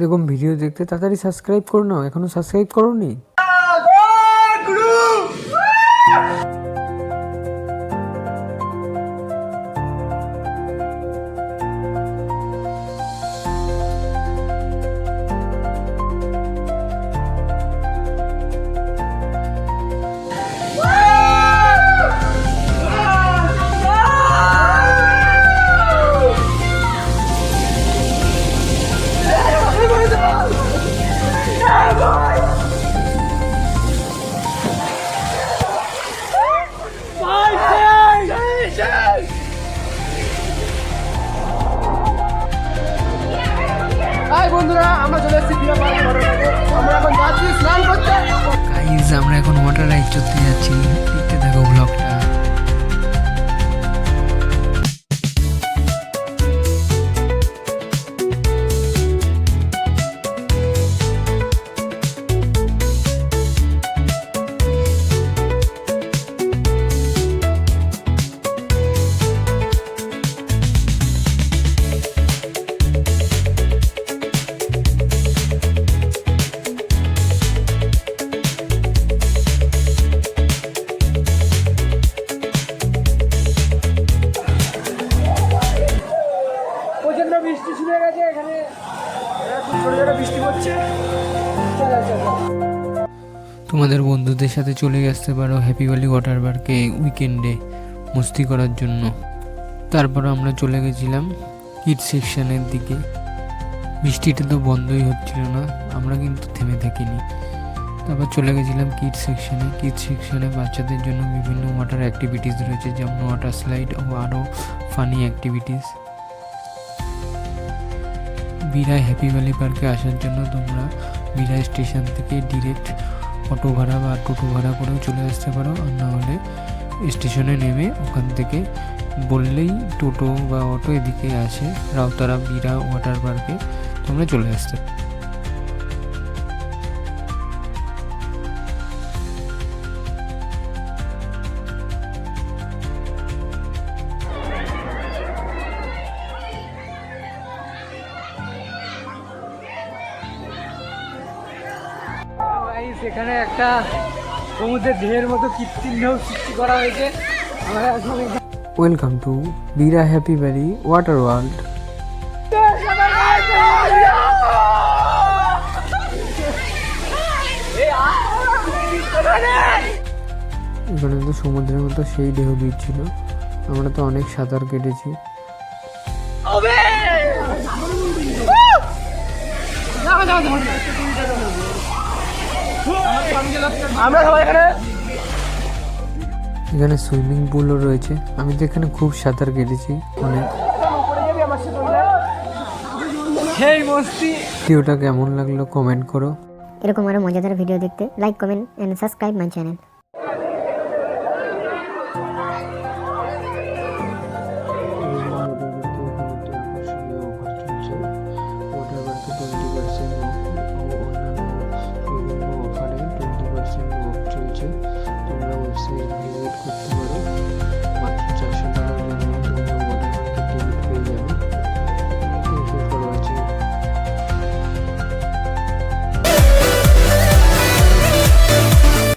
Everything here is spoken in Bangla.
এরকম ভিডিও দেখতে তাড়াতাড়ি সাবস্ক্রাইব করে নাও। এখনও সাবস্ক্রাইব করোনি? হাই বন্ধুরা, আমরা চলে এসেছি আমরা এখন যাচ্ছি, স্নান করতে। আমরা এখন ওয়াটার রাইড চলতে যাচ্ছি। তোমাদের বন্ধুদের সাথে চলে আসতে পারো হ্যাপি ভ্যালি ওয়াটার পার্কে উইকেন্ডে মস্তি করার জন্য। তারপর আমরা চলে গেছিলাম কিড সেকশনের দিকে। বৃষ্টিটা তো বন্ধই হচ্ছিল না, আমরা কিন্তু থেমে থাকিনি। তারপর চলে গেছিলাম কিড সেকশনে কিড সেকশনে বাচ্চাদের জন্য বিভিন্ন ওয়াটার অ্যাক্টিভিটিস রয়েছে, যেমন ওয়াটার স্লাইড ও আরও ফানি অ্যাক্টিভিটিস বিরায় হ্যাপি ভ্যালি পার্কে আসার জন্য তোমরা বিরায় স্টেশন থেকে ডিরেক্ট অটো ভাড়া বা টোটো ভাড়া করেও চলে আসতে পারো। আর নাহলে স্টেশনে নেমে ওখান থেকে বললেই টোটো বা অটো এদিকে আসে, রাউতারা বিরা ওয়াটার পার্কে তোমরা চলে আসতে সেখানে একটা সমুদ্রের ঢেউয়ের মতো কৃত্রিম ঢেউ সৃষ্টি করা হয়েছে। আমরা এখন welcome to Bira happy valley water world এখানে তো সমুদ্রের মতো সেই ঢেউ দিচ্ছিল আমরা তো অনেক সাঁতার কেটেছি। আমরা সবাই এখানে? এখানে সুইমিং পুলও রয়েছে। আমি তো এখানে খুব সাঁতার কেটেছি অনেক। ভিডিওটা কেমন লাগল কমেন্ট করো। এরকম আরও মজাদার ভিডিও দেখতে like comment and subscribe my channel